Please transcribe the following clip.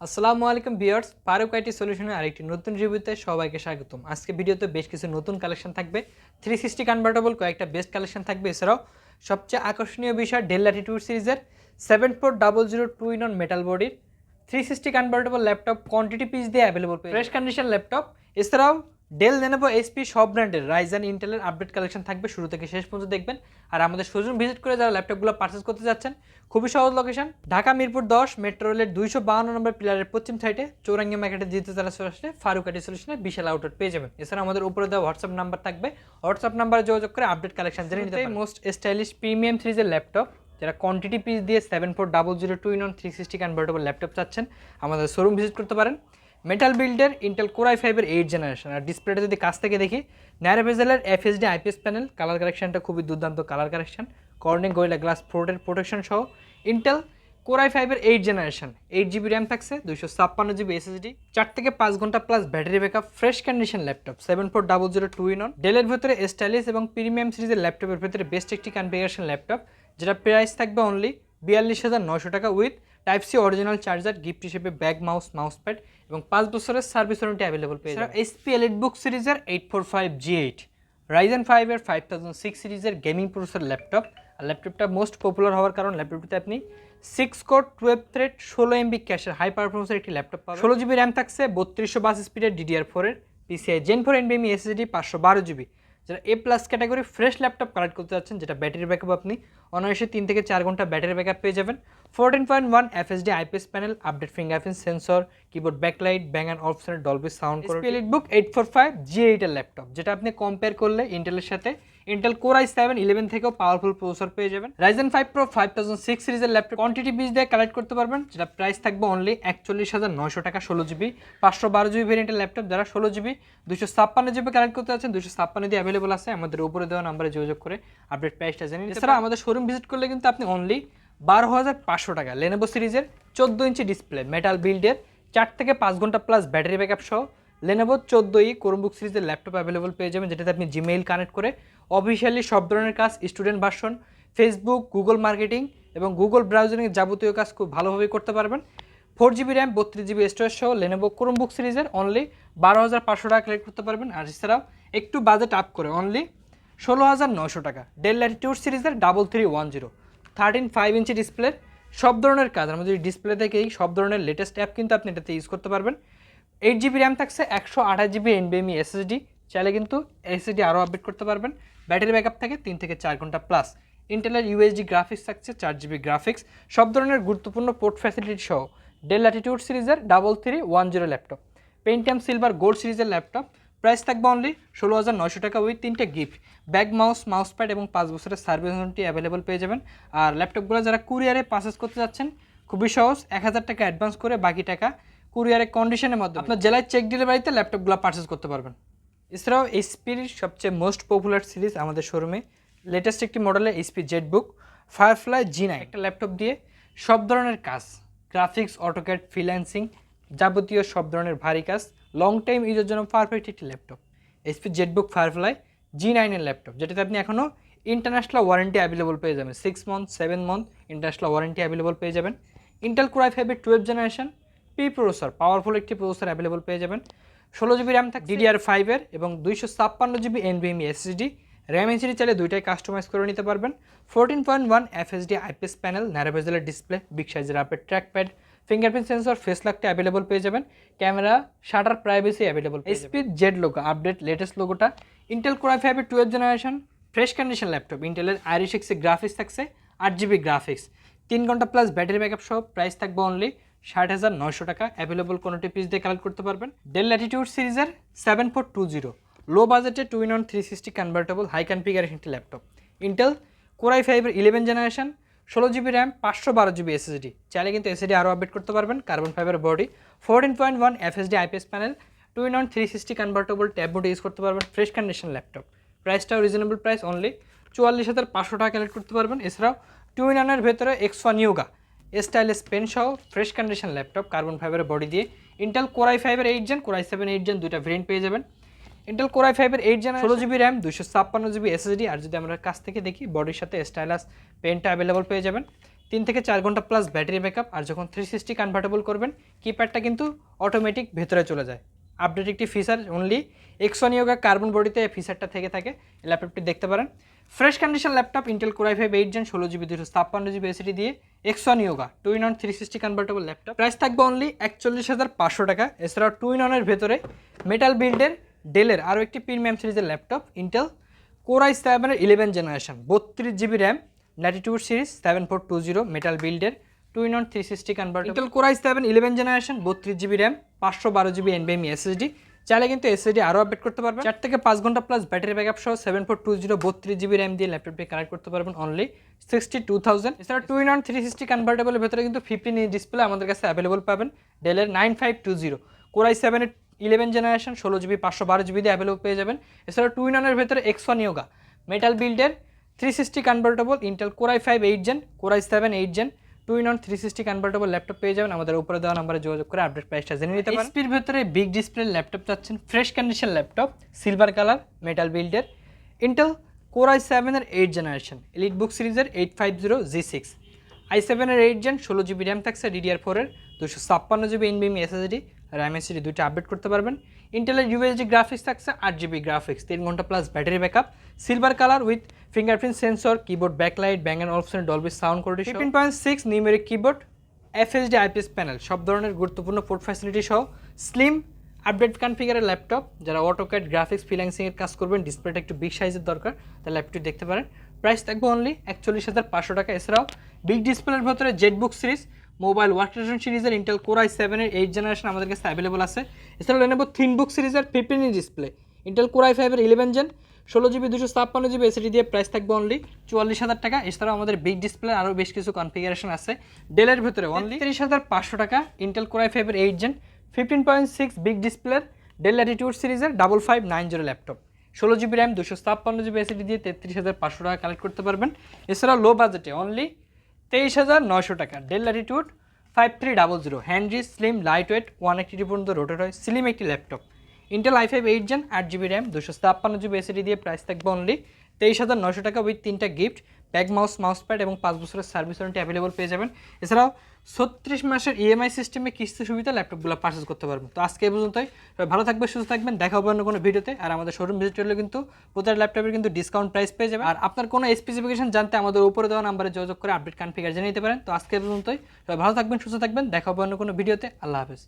আসসালামু আলাইকুম বিয়ার্স ফারুক আইটি সলিউশনের আরেকটি নতুন রিভিউতে সবাইকে স্বাগতম। আজকে ভিডিওতে বেশ কিছু নতুন কালেকশন থাকবে। থ্রি সিক্সটি কনভার্টেবল কয়েকটা বেস্ট কালেকশন থাকবে। এছাড়াও সবচেয়ে আকর্ষণীয় বিষয় ডেল লাটি ল্যাটিটিউড সিরিজের seven four double zero two in one metal বডির three sixty convertible laptop quantity piece দিয়ে অ্যাভেলেবল ফ্রেশ কন্ডিশন ল্যাপটপ এছাড়াও ডেল নেনেবো এসপি সব ব্র্যান্ডের রাইজান ইন্টেলের আপডেট কালেকশন থাকবে। শুরু থেকে শেষ পর্যন্ত দেখবেন। আর আমাদের শোরুম ভিজিট করে যারা ল্যাপটপগুলো পারচেস করতে যাচ্ছেন, খুবই সহজ লোকেশন ঢাকা, মিরপুর দশ মেট্রো রেলের দুইশো বাহান্ন নম্বর পিলারের পশ্চিম সাইডে চৌরাঙ্গি মার্কেটের দ্বিতীয় তারা চলে আসলে ফারুকাটি সলিউশনে বিশাল আউটলেট পেয়ে যাবেন। এছাড়া আমাদের উপরে দেওয়া হোয়াটসঅ্যাপ নাম্বার থাকবে। হোয়াটসঅ্যাপ নাম্বারে যোগাযোগ করে আপডেট কালেকশন জেনে নিতে মোস্ট স্টাইলিশ প্রিমিয়াম সিরিজের ল্যাপটপ যারা কোয়ান্টিটি পিস দিয়ে seven four double zero two in three sixty convertible laptop চাচ্ছেন, আমাদের শোরুম ভিজিট করতে পারেন। মেটাল বিল্ডের ইন্টেল কোরাই ফাইভের এইট জেনারেশন আর ডিসপ্লেটা যদি কাছ থেকে দেখি ন্যারো ভেজেলের এফএসডি আইপিএস প্যানেল কালার কালেকশনটা খুবই দুর্দান্ত colour collection Corning Gorilla glass ফোর্টের protection সহ ইন্টেল কোরাই ফাইভের eight generation eight GB RAM থাকছে, দুইশো ছাপ্পান্ন জিবি এসএসডি চার থেকে পাঁচ ঘণ্টা plus battery backup fresh condition laptop seven four double zero two in one ডেলের ভেতরে স্টাইলিশ এবং প্রিমিয়াম সিরিজের ল্যাপটপের ভেতরে বেস্ট একটি কনফিগারেশন ল্যাপটপ যেটা প্রাইস থাকবে অনলি বিয়াল্লিশ হাজার নশো টাকা with type C original charger gift হিসেবে ব্যাগ মাউস মাউস প্যাড এবং পাঁচ বছরের সার্ভিস ওয়ারেন্টি অ্যাভেলেবল পেয়ে যাবে এসপি এলিট বুক সিরিজের eight four five G eight Ryzen ফাইভের ফাইভ থাউজেন্ড সিক্স সিরিজের গেমিং প্রসেসর ল্যাপটপ আর ল্যাপটপটা মোস্ট পপুলার হওয়ার কারণ ল্যাপটপটিতে আপনি সিক্স কোর টুয়েলভ থ্রেড ষোলো এমবি ক্যাশের হাই পারফরমেন্সের একটি ল্যাপটপ পাবেন। ষোলো জিবি র্যাম থাকছে বত্রিশশো বাস স্পিডের ডিডিআর ফোরের পিসিআই জেন ফোর এনবিএমি এসএসডি পাঁচশো বারো জিবি যারা A plus category fresh laptop collect করতে যাচ্ছেন যেটা ব্যাটারি ব্যাকআপ আপনি অনায়াসে তিন থেকে চার ঘণ্টা ব্যাটারি ব্যাকআপ পেয়ে যাবেন। Fourteen point one FHD IPS panel update fingerprint sensor keyboard backlight bang and অপশনের ডলবি সাউন্ড করে book eight four five G এইটের ল্যাপটপ যেটা আপনি কম্পেয়ার করলে ইন্টেলের সাথে Intel core I seven eleven থেকেও পাওয়ারফুল প্রসেসর পেয়ে যাবেন। Ryzen five pro five thousand six সিরিজের ল্যাপটপ কোয়ান্টিটি পিস দিয়ে কালেক্ট করতে পারবেন, যেটা প্রাইস থাকবে অনলি একচল্লিশ হাজার নয়শো টাকা, ষোলো জিবি পাঁচশো বারো জিবি ভেরিয়েন্টের ল্যাপটপ যারা ষোলো জিবি দুশো ছাপ্পান্ন জিবি কালেক্ট করতে যাচ্ছেন দুশো ছাপ্পান্ন দিয়ে অ্যাভেলেবল আছে আমাদের উপরে দেওয়া নাম্বারে যোগাযোগ করে আপডেট প্রাইসটা জেনে নিতে এছাড়া আমাদের শোরুম ভিজিট করলে কিন্তু আপনি অনলি বারো হাজার পাঁচশো টাকা লেনেভো সিরিজের চোদ্দ ইঞ্চি ডিসপ্লে মেটাল বিল্ডের চার থেকে পাঁচ ঘণ্টা প্লাস ব্যাটারি ব্যাকআপ সহ লেনোভো চোদ্দোই কোরমবুক সিরিজের ল্যাপটপ অ্যাভেলেবল পেয়ে যাবেন, যেটাতে আপনি জিমেইল কানেক্ট করে অফিসিয়ালি সব ধরনের কাজ student version Facebook Google marketing এবং গুগল ব্রাউজিংয়ের যাবতীয় কাজ খুব ভালোভাবে করতে পারবেন। ফোর জিবি র্যাম বত্রিশ জিবি স্টোরেজ সহ লেনোভো ক্রোমবুক সিরিজের অনলি বারো হাজার পাঁচশো টাকা কালেক্ট করতে পারবেন। আর এছাড়াও একটু বাজেট আপ করে অনলি ষোলো হাজার নশো টাকা। ডেল ল্যাটিটিউড সিরিজের double three one zero thirteen five inch ডিসপ্লের সব ধরনের কাজ। আমাদের ডিসপ্লে থেকেই সব ধরনের লেটেস্ট অ্যাপ কিন্তু আপনি এটাতে ইউজ করতে পারবেন। এইট জিবি র্যাম থাকছে, একশো আঠাশ জিবি এনবিএমই এসএসডি চাইলে কিন্তু এসএসডি আরও আপডেট করতে পারবেন। ব্যাটারি ব্যাকআপ থাকে, তিন থেকে চার ঘণ্টা প্লাস ইন্টেলের ইউএসডি গ্রাফিক্স থাকছে, চার জিবি গ্রাফিক্স সব ধরনের গুরুত্বপূর্ণ পোর্ট ফ্যাসিলিটি সহ ডেল ল্যাটিটিউড সিরিজের double three one zero laptop Pentium silver gold সিরিজের ল্যাপটপ প্রাইস থাকবে অনলি ষোলো হাজার নয়শো টাকা উইথ তিনটে gift bag mouse mouse pad এবং পাঁচ বছরের সার্ভিস ওয়ারেন্টি অ্যাভেলেবল পেয়ে যাবেন। আর ল্যাপটপগুলো যারা কুরিয়ারে পারচেস করতে যাচ্ছেন, খুবই সহজ। এক হাজার টাকা অ্যাডভান্স করে বাকি টাকা কুরিয়ারের কন্ডিশনের মাধ্যমে। আপনার জেলায় চেক ডেলিভারিতে ল্যাপটপগুলো পারচেস করতে পারবেন। এছাড়াও এইচপির সবচেয়ে মোস্ট পপুলার সিরিজ আমাদের শোরুমে লেটেস্ট একটি মডেলের HP ZBook Firefly G nine একটা ল্যাপটপ দিয়ে সব ধরনের কাজ গ্রাফিক্স অটোক্যাড ফ্রিল্যান্সিং যাবতীয় সব ধরনের ভারী কাজ লং টাইম ইউজের জন্য পারফেক্ট একটি laptop HP ZBook Firefly G নাইনের ল্যাপটপ যেটাতে আপনি এখনও ইন্টারন্যাশনাল ওয়ারেন্টি অ্যাভেলেবল পেয়ে যাবেন। Six month seven month international warranty available পেয়ে যাবেন। ইন্টেল কোরাই ফাইভের twelve generation P processor powerful একটি প্রসেসর অ্যাভেলেবল পেয়ে যাবেন। ষোলো জিবি র্যাম থাকে ডিডিআর ফাইভের এবং দুইশো ছাপ্পান্ন জিবি এনবিএমই এসএসডি র্যাম এনসিডি চাইলে দুইটাই কাস্টমাইজ করে নিতে পারবেন। Fourteen point one FHD IPS panel ন্যারোভেজেলের display big সাইজের আপের track pad fingerprint sensor face লাকটা available পেয়ে যাবেন। Camera shutter privacy available SP Z logo update latest লোগোটা ইন্টেল কোরাই ফাইভের twelve generation fresh condition laptop ইন্টেলের আইরিশ এক্সে গ্রাফিক্স থাকছে আট GB graphics তিন ঘণ্টা প্লাস ব্যাটারি ব্যাকআপ সহ প্রাইস থাকবে অনলি ষাট হাজার নয়শো টাকা অ্যাভেলেবল কোনোটি পিস দিয়ে কালেক্ট করতে পারবেন। ডেল ল্যাটিটিউড সিরিজের seven four two zero low বাজেটে two in one three sixty convertible high configuration একটি ল্যাপটপ ইন্টেল কোরাই ফাইভের ইলেভেন জেনারেশন ষোলো জিবি র্যাম পাঁচশো বারো জিবি এসএসডি চাইলে কিন্তু এসএসডি আরও আপডেট করতে পারবেন carbon fibre body fourteen point one FHD IPS panel two in one three sixty convertible tab mode use করতে পারবেন ফ্রেশ কন্ডিশন ল্যাপটপ প্রাইসটাও রিজনেবল প্রাইস অনলি চুয়াল্লিশ হাজার পাঁচশো টাকা কালেক্ট করতে পারবেন। এছাড়াও টু ইন ওয়ানের ভেতরে X one Yoga stylus pen সহ ফ্রেশ কন্ডিশন ল্যাপটপ কার্বন ফাইবারের বডি দিয়ে। ইন্টেল কোরাই ফাইভের eight gen core i seven eight gen দুইটা ভেরিয়েন্ট পেয়ে যাবেন। ইন্টেল কোরাই ফাইভের এইট জেন ষোলো জিবি র্যাম দুশো ছাপ্পান্ন জিবি এসএসডি আর যদি আমরা কাছ থেকে দেখি বডির সাথে স্টাইলাস পেনটা অ্যাভেলেবল পেয়ে যাবেন। তিন থেকে চার ঘণ্টা প্লাস ব্যাটারি ব্যাকআপ আর যখন থ্রি সিক্সটি কনভার্টেবল করবেন কিপ্যাডটা কিন্তু অটোমেটিক ভেতরে চলে যায়। আপডেট একটি feature only X one Yoga carbon বডিতে এই ফিচারটা থেকে থাকে ল্যাপটপটি দেখতে পারেন। Fresh condition laptop Intel core i five eight gen ষোলো জিবি দুশো ছাপ্পান্ন জিবি এসিডি দিয়ে X one Yoga two in one three sixty convertible laptop price থাকবে অনলি একচল্লিশ হাজার পাঁচশো টাকা। এছাড়াও টু ইন অনের ভেতরে মেটাল বিল্ডের ডেলের আরও একটি প্রিমিয়াম সিরিজের ল্যাপটপ ইন্টেল কোরাই সেভেনের ইলেভেন জেনারেশন বত্রিশ GB RAM Latitude series seven four two zero metal বিল্ডের two in one three sixty convert Intel core i seven eleven generation বত্রিশ জিবি র্যাম পাঁচশো বারো জিবি এনবিএমি এসএসডি চাইলে কিন্তু SSD আরও update করতে পারবেন। চার থেকে পাঁচ ঘণ্টা প্লাস ব্যাটারি ব্যাকআপ সহ সেভেন ফোর টু জিরো বত্রিশ জিবি র্যাম দিয়ে ল্যাপটপটি কানেক্ট করতে পারবেন অনলি সিক্সটি টু থাউজেন্ড এছাড়া two in one three sixty কনভার্টেবলের ভেতরে কিন্তু ফিফটিন ইঞ্চ ডিসপ্লে আমাদের কাছে অ্যাভেলেবল পাবেন ডেলের nine five two zero core i সেভেনের ইলেভেন জেনারেশন ষোলো জিবি পাঁচশো বারো জিবি দিয়ে অ্যাভেলেবল পেয়ে যাবেন। এছাড়া টু ইন অনের ভেতরে X one Yoga metal বিল্ডের three sixty convertible Intel core i five eight gen core i seven eight gen two in three sixty convertible laptop পেয়ে যাবেন। আমাদের উপরে দেওয়া নাম্বারে যোগাযোগ করে আপডেট প্রাইসটা জেনে নিতে পারেন। এসপির ভেতরে বিগ ডিসপ্লে ল্যাপটপ চাচ্ছেন fresh condition laptop silver colour metal বিল্ডের Intel core i সেভেনের এইট জেনারেশন এলিট বুক সিরিজের eight five zero G six I সেভেনের এইট জেন ষোলো জিবি র্যাম থাকছে ডিডিআর ফোরের দুশো ছাপ্পান্ন জিবি এনবিএমি এসএসডি র্যাম এসএসডি দুইটা আপডেট করতে পারবেন। ইন্টেলের ইউএসডি গ্রাফিক্স থাকছে আট জিবি গ্রাফিক্স তিন ঘণ্টা plus battery backup silver colour with fingerprint sensor keyboard backlight Bang and option Dolby sound quality fifteen point six numeric keyboard FSD IPS panel সব ধরনের গুরুত্বপূর্ণ পোর্ট ফ্যাসিলিটি সহ স্লিম আপডেট কনফিগারের laptop যারা AutoCAD graphics ফ্রিল্যান্সিংয়ের কাজ করবেন ডিসপ্লেটা একটু বিগ সাইজের দরকার, তাহলে ল্যাপটপটি দেখতে পারেন। প্রাইস থাকবে অনলি একচল্লিশ হাজার পাঁচশো টাকা, এছাড়াও বিগ ডিসপ্লের ভেতরে জেটবুক সিরিজ মোবাইল ওয়ার্কস্টেশন সিরিজের ইন্টেল কোরাই সেভেনের এইট জেনারেশন আমাদের কাছে অ্যাভেলেবল আছে। এছাড়াও লেনেবো থিনবুক সিরিজের fifteen inch display Intel core i ফাইভের ইলেভেন জেন ষোলো জিবি দুশো ছাপ্পান্ন জিবি এসিডি দিয়ে প্রাইস থাকবে অনলি চুয়াল্লিশ হাজার টাকা। এছাড়াও আমাদের বিগ ডিসপ্লে আরও বেশ কিছু কনফিগারেশন আছে। ডেলের ভেতরে অনলি তিরিশ হাজার পাঁচশো টাকা ইন্টেল কোরাই ফাইভের eight gen fifteen point six big ডিসপ্লের ডেল ল্যাটিটিউড সিরিজের double five nine zero laptop ষোলো জিবি র্যাম দুশো ছাপ্পান্ন জিবি এসিডি দিয়ে তেত্রিশ হাজার পাঁচশো টাকা কালেক্ট করতে পারবেন। এছাড়াও লো বাজেটে অনলি তেইশ হাজার নয়শো টাকা। Dell Latitude five three double zero হ্যান্ড্রি slim light weight one eighty পর্যন্ত রোটেট হয়। স্লিম একটি laptop Intel I five eight gen আট জিবি র্যাম দুশো ছাপ্পান্ন জিবি এসিডি দিয়ে প্রাইস থাকবে অনলি তেইশ হাজার নশো টাকা উইথ তিনটা gift bag, mouse mouse pad এবং পাঁচ বছরের সার্ভিস ওয়ারেন্টি অ্যাভেলেবল পেয়ে যাবেন। এছাড়াও ছত্রিশ মাসের ইএমআই সিস্টেমে কিস্তি সুবিধা ল্যাপটপগুলো পারচেস করতে পারবেন। তো আজকে এই পর্যন্তই। ভালো থাকবে সুস্থ থাকবেন। দেখা হবে অন্য কোনো ভিডিওতে আর আমাদের শোরুম ভিজিট করলে কিন্তু প্রতিটা ল্যাপটপের কিন্তু ডিসকাউন্ট প্রাইস পেয়ে যাবে আর আপনার কোনো স্পেসিফিকেশন জানতে আমাদের উপরে দেওয়া নাম্বারে যোগাযোগ করে আপডেট কনফিগার জেনে নিতে পারেন। তো আজকে এই পর্যন্তই। ভালো থাকবেন, সুস্থ থাকবেন। দেখা হবে অন্য কোনো ভিডিওতে আল্লাহ হাফেজ।